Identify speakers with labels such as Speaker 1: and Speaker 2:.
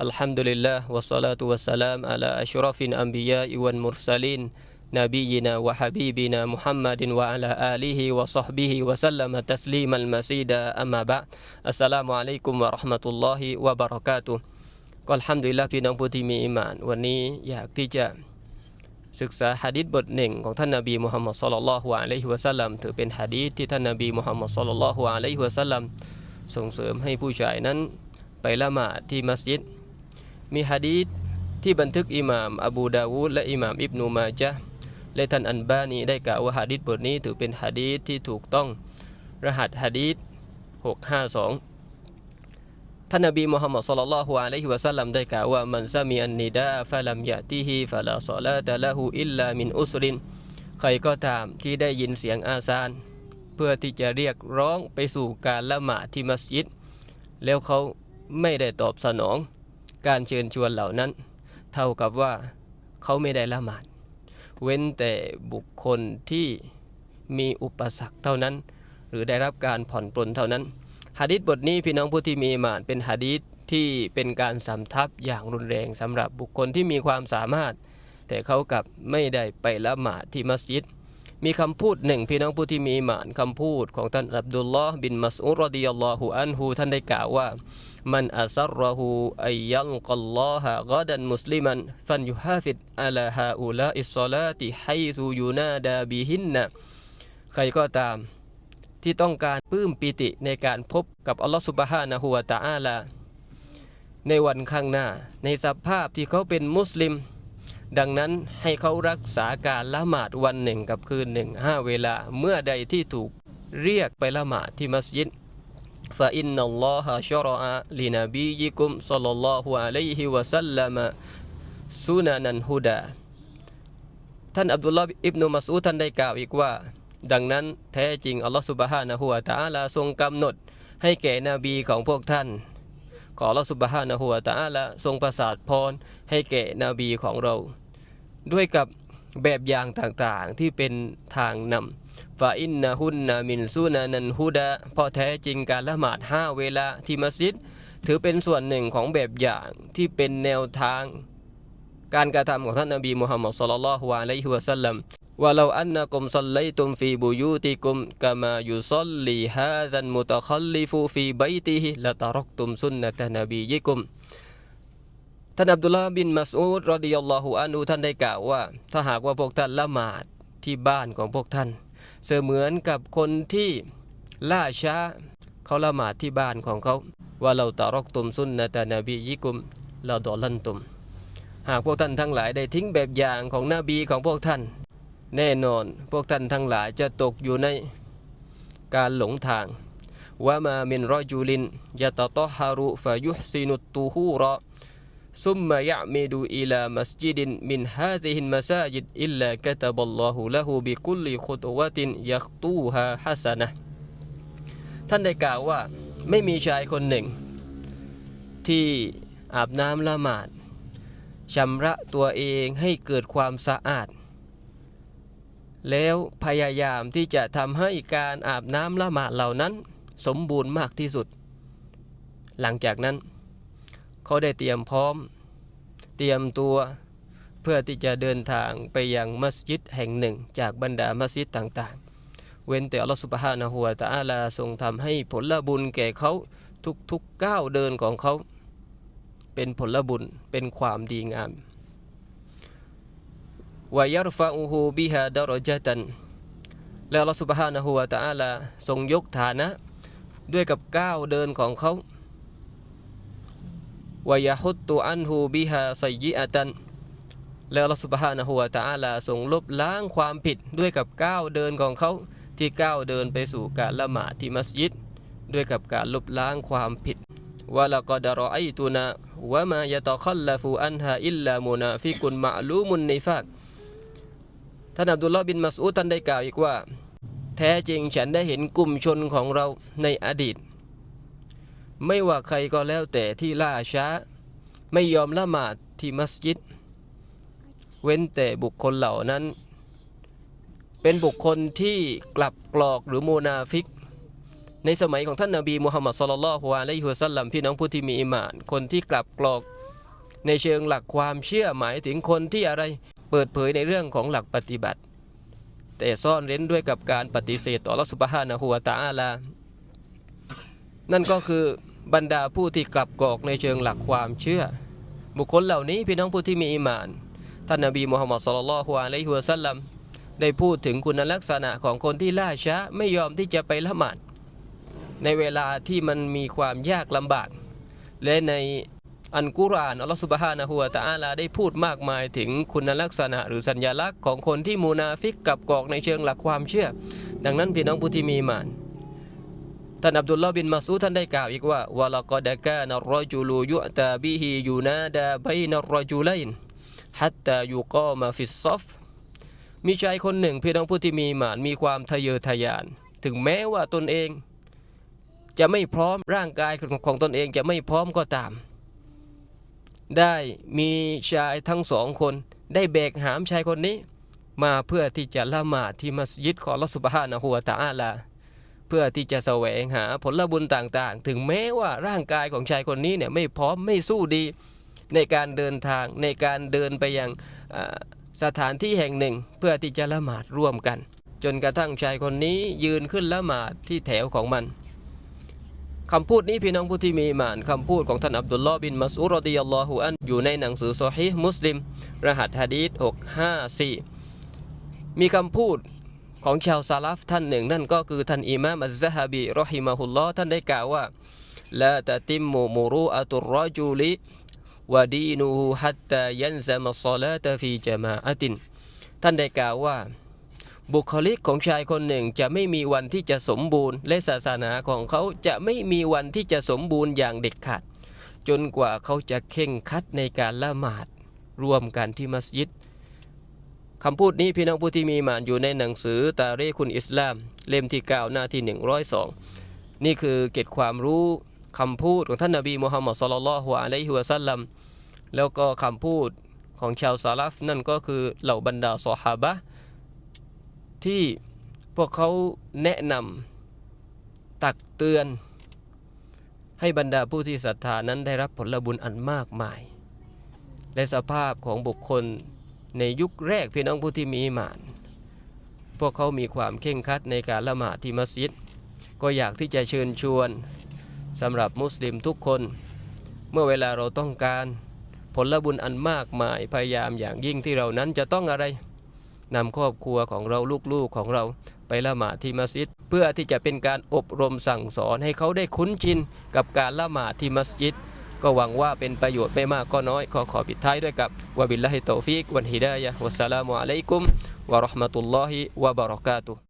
Speaker 1: الحمد لله والصلاة والسلام على أشرف الأنبياء والمرسلين نبينا وحبيبنا محمد وعلى آله وصحبه وسلم تسليما مزيدا أما بعد السلام عليكم ورحمة الله وبركاتهก็อัลฮัมดุลิลละพี่น้องผู้ที่มีอิมาน วันนี้อยากที่จะศึกษาหะดีษบทหนึ่งของท่านนบีมุฮัมมัดศ็อลลัลลอฮุอะลัยฮิวะสัลลัมถือเป็นหะดีษที่ท่านนบีมุฮัมมัดศ็อลลัลลอฮุอะลัยฮิวะสัลลัมส่งเสริมให้ผู้ชายนั้นไปละหมาดที่มัสยิด มีหะดีษที่บันทึกอิหม่ามอบูดาวูดและอิหม่ามอิบนูมาจะและท่านอันบานีได้กล่าวว่าหะดีษบทนี้ถือเป็นหะดีษที่ถูกต้องรหัสหะดีษ652 ท่านนบีมุฮัมมัดศ็อลลัลลอฮุอะลัยฮิวะสัลลัมได้กล่าวว่ามันซามีอันนิดาฟะลัมยะติฮิฟะลาศอลาตะละฮูอิลลามินอุสริน ใครก็ตามที่ได้ยินเสียงอาซาน เพื่อที่จะเรียกร้องไปสู่การละหมาดที่มัสยิด แล้วเขาไม่ได้ตอบสนอง การเชิญชวนเหล่านั้น เท่ากับว่าเขาไม่ได้ละหมาด เว้นแต่บุคคลที่มีอุปสรรคเท่านั้น หรือได้รับการผ่อนปลนเท่านั้นหะดีษบทนี้พี่น้องผู้ที่มีหมานเป็นหะดีษที่เป็นการสำทับอย่างรุนแรงสำหรับบุคคลที่มีความสามารถ แต่เขากลับไม่ได้ไปละหมาดที่มัสยิด มีคำพูดหนึ่งพี่น้องผู้ที่มีหมานคำพูดของท่านอับดุลลอฮ์บินมัสอุรดิยัลลอฮุอันฮูท่านได้กล่าวว่า มันอัสรหูอัยยัลกัลลอฮะกอดันมุสลิมันฟันยุฮาฟิดอัลาฮาอุลาอิสลาติไฮซูยูนาดาบิฮินนะใครก็ตาม ที่ต้องการปลื้มปิติในการพบกับอัลลอฮฺสุบฮานะฮูวะตะอาลาในวันข้างหน้า ในสภาพที่เขาเป็นมุสลิม ดังนั้นให้เขารักษาการละหมาดวันหนึ่งกับคืนหนึ่งห้าเวลาเมื่อใดที่ถูกเรียกไปละหมาดที่มัสยิด فإن الله شرع لنبيكم صلى الله عليه وسلم سننا هدى ท่านอับดุลลอฮ์อิบนุมัสอูดท่านได้กล่าวอีกว่า ดังนั้นแท้จริงอัลลอฮฺสุบฮานะฮูวะตะอาลาทรงกำหนดให้แก่นบีของพวกท่าน ขออัลลอฮฺสุบฮานะฮูวะตะอาลาทรงประสาทพรให้แก่นบีของเรา ด้วยกับ แบบอย่างต่างๆที่เป็นทางนำฟาอินนะฮุนนามินซูนานันฮุดะเพราะแท้จริงการละหมาดห้าเวลาที่มัสยิด ถือเป็นส่วนหนึ่งของแบบอย่างที่เป็นแนวทาง การกระทำของท่านนบีมุฮัมมัดศ็อลลัลฮุอะลัยฮิวะสัลลัมว่าเราอันนะกุมซัลลัยตุมฟีบุยูติกุมกามายุซัลลีฮาซันมุตะคัลลิฟูฟีบัยติฮิละตะรักตุมสุนนะตะนบียิกุม ท่านอับดุลลาบินมัสอูดรอดิยัลลอฮุอันฮูท่านได้กล่าวว่า ถ้าหากว่าพวกท่านละหมาดที่บ้านของพวกท่าน เสมือนกับคนที่ล่าช้าเขาละหมาดที่บ้านของเขา ว่าเราตะรอกตุมสุนนะตะนบียิกุมเราดอลันตุม หากพวกท่านทั้งหลายได้ทิ้งแบบอย่างของนบีของพวกท่าน แน่นอนพวกท่านทั้งหลายจะตกอยู่ในการหลงทางว่ามามินรอจูลินยะตะตอฮารุฟายุซีนุตูฮูระ ซุมมายะเมดูอิลามัสยิดินมินฮาซิฮินมัสยิดอิลลากะตะบัลลอฮุละหูบิกุลีขุตวะตินยักตูฮาฮัสนะท่านได้กล่าวว่าไม่มีชายคนหนึ่ง ที่อาบน้ำละหมาดชำระตัวเองให้เกิดความสะอาด แล้วพยายามที่จะทำให้การอาบน้ำละหมาดเหล่านั้น สมบูรณ์มากที่สุด หลังจากนั้น เขาได้เตรียมพร้อม เตรียมตัวเพื่อที่จะเดินทางไปยังมัสยิดแห่งหนึ่ง จากบรรดามัสยิดต่างๆ เว้นแต่อัลลอฮฺสุบฮานะฮูวะตะอาลาทรงทำให้ผลบุญแก่เขาทุกๆก้าวเดินของเขา เป็นผลบุญเป็นความดีงามวายรฟะอูฮูบิฮาดารจตันแล้วอัลลอฮฺสุบฮานะฮูวะตะอาลาทรงยกฐานะ ด้วยกับก้าวเดินของเขา วายฮุตตุอันฮูบิฮาไซยิอาตันแล้วอัลสุบฮานะฮูวตะอาลาทรงลบล้างความผิดด้วยกับก้าวเดินของเขาที่ก้าวเดินไปสู่การละหมาดที่มัสยิด ด้วยกับการลบล้างความผิดวะละกอดรอไอตุนาวะมายะตะคัลลฟูอันฮาอิลลามุนาฟิกุนมะลูมุนในฟากท่านอับดุลลอฮ์บินมัสอูดท่านได้กล่าวอีกว่า แท้จริงฉันได้เห็นกลุ่มชนของเราในอดีต ไม่ว่าใครก็แล้วแต่ที่ล่าช้า ไม่ยอมละหมาดที่มัสยิด เว้นแต่บุคคลเหล่านั้น เป็นบุคคลที่กลับกรอกหรือโมนาฟิก ในสมัยของท่านนาบีมุฮัมมัดสุลลัลลอฮุอะลัยฮิวะสัลลัมพี่น้องผู้ที่มีอิมาน คนที่กลับกรอกในเชิงหลักความเชื่อหมายถึงคนที่อะไรเปิดเผยในเรื่องของหลักปฏิบัติ แต่ซ่อนเร้นด้วยกับการปฏิเสธต่อรัสุบฮานะฮัวตะอาลา นั่นก็คือ บรรดาผู้ที่กลับกอกในเชิงหลักความเชื่อ บุคคลเหล่านี้พี่น้องผู้ที่มีอิมาน ท่านนบีมุฮัมมัดสุลลัลฮุอะลัยฮิวะสัลลัมได้พูดถึงคุณลักษณะของคนที่ล่าช้าไม่ยอมที่จะไปละหมาด ในเวลาที่มันมีความยากลำบาก และในอันกุรานอัลลอฮฺสุบฮานะฮูวะตะอาลาได้พูดมากมายถึงคุณลักษณะหรือสัญลักษณ์ของคนที่มูนาฟิกกับกอกในเชิงหลักความเชื่อ ดังนั้นพี่น้องผู้ที่มีอิมาน ท่านอับดุลลอฮ์บินมาซูท่านได้กล่าวอีกว่าวะละกอดะกานัรจุลูยุตาบิฮิยูนาดาบัยนัรรจุลัยนฮัตตายุกอมาฟิสซอฟมีชายคนหนึ่งพี่น้องผู้ที่มีอิมานมีความทะเยอทะยาน ถึงแม้ว่าตนเอง จะไม่พร้อมร่างกายของของตนเองจะไม่พร้อมก็ตาม ได้มีชายทั้งสองคน ได้แบกหามชายคนนี้ มาเพื่อที่จะละหมาดที่มัสยิดของอัลอสุบฮานะฮูวตะอาลา เพื่อที่จะแสวงหาผลบุญต่างๆ ถึงแม้ว่าร่างกายของชายคนนี้เนี่ยไม่พร้อมไม่สู้ดี ในการเดินทางในการเดินไปยังสถานที่แห่งหนึ่ง เพื่อที่จะละหมาดร่วมกัน จนกระทั่งชายคนนี้ยืนขึ้นละหมาดที่แถวของมันคำพูดนี้พี่น้องผู้ที่มีหมานคำพูดของท่านอับดุลลอฮ์บินมัสอุดรอดิยัลลอฮุอันอยู่ในหนังสือซอฮีมุสลิม รหัสฮะดีษ654 มีคำพูด ของชาวซาลาฟท่านหนึ่ง นั่นก็คือท่านอิมามอัซซะฮะบีรอฮิมะฮุลลอฮ์ท่านได้กล่าวว่าลาตะติมมุมุรุอะตุรรจุลิวะดีนูฮูฮัตตายันซะมัสลาตฟีจามาอะติน ท่านได้กล่าวว่า บุคลิกของชายคนหนึ่งจะไม่มีวันที่จะสมบูรณ์ และศาสนาของเขาจะไม่มีวันที่จะสมบูรณ์อย่างเด็ดขาดจนกว่าเขาจะเข่งคัดในการละหมาด ร่วมกันที่มัสยิด คำพูดนี้พี่น้องผู้ที่มีมานอยู่ในหนังสือตาเรคุนอิสลาม เล่มที่ 9 หน้าที่ 102 นี่คือเก็ดความรู้คำพูดของท่านนบีมุฮัมมัดสุลลัลฮุอะลัยฮิวะสัลลัมแล้วก็คำพูดของชาวซาลฟนั่นก็คือเหล่าบรรดาซอฮาบะที่พวกเขาแนะนำตักเตือน ให้บรรดาผู้ที่ศรัทธานั้นได้รับผลบุญอันมากมาย และสภาพของบุคคล ในยุคแรกพี่น้องผู้ที่มีหมาน พวกเขามีความเข่งคัดในการละหมาดที่มัสยิด ก็อยากที่จะเชิญชวนสำหรับมุสลิมทุกคน เมื่อเวลาเราต้องการผลบุญอันมากมายพยายามอย่างยิ่งที่เรานั้นจะต้องอะไรนำครอบครัวของเราลูกๆของเราไปละหมาดที่มัสยิด เพื่อที่จะเป็นการอบรมสั่งสอนให้เขาได้คุ้นชินกับการละหมาดที่มัสยิด ก็หวังว่าเป็นประโยชน์ไม่มากก็น้อย ขอขอปิดท้ายด้วยกับวะบิลลาฮิตตอฟิกวันฮิดายะฮ์วัสสลามุอะลัยกุมวะราะห์มะตุลลอฮิวะบะเราะกาตุ